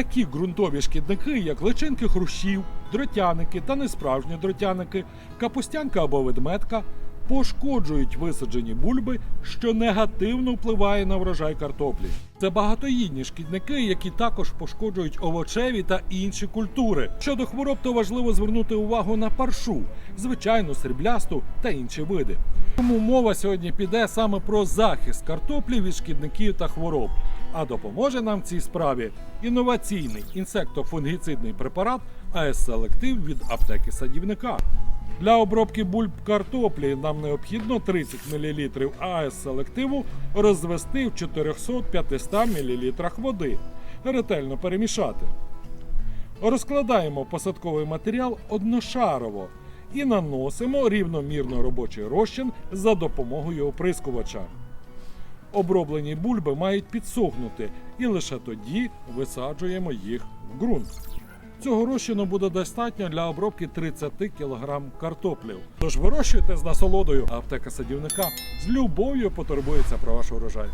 Такі ґрунтові шкідники, як личинки хрущів, дротяники та несправжні дротяники, капустянка або ведметка, пошкоджують висаджені бульби, що негативно впливає на врожай картоплі. Це багатоїдні шкідники, які також пошкоджують овочеві та інші культури. Щодо хвороб, то важливо звернути увагу на паршу, звичайну сріблясту та інші види. Тому мова сьогодні піде саме про захист картоплі від шкідників та хвороб. А допоможе нам в цій справі інноваційний інсектофунгіцидний препарат АС Селектив від аптеки садівника. Для обробки бульб картоплі нам необхідно 30 мл АС селективу розвести в 400-500 мл води. Ретельно перемішати. Розкладаємо посадковий матеріал одношарово і наносимо рівномірно робочий розчин за допомогою оприскувача. Оброблені бульби мають підсохнути і лише тоді висаджуємо їх в ґрунт. Цього розчину буде достатньо для обробки 30 кг картоплів. Тож вирощуйте з насолодою, аптека садівника з любов'ю потурбується про ваш урожай.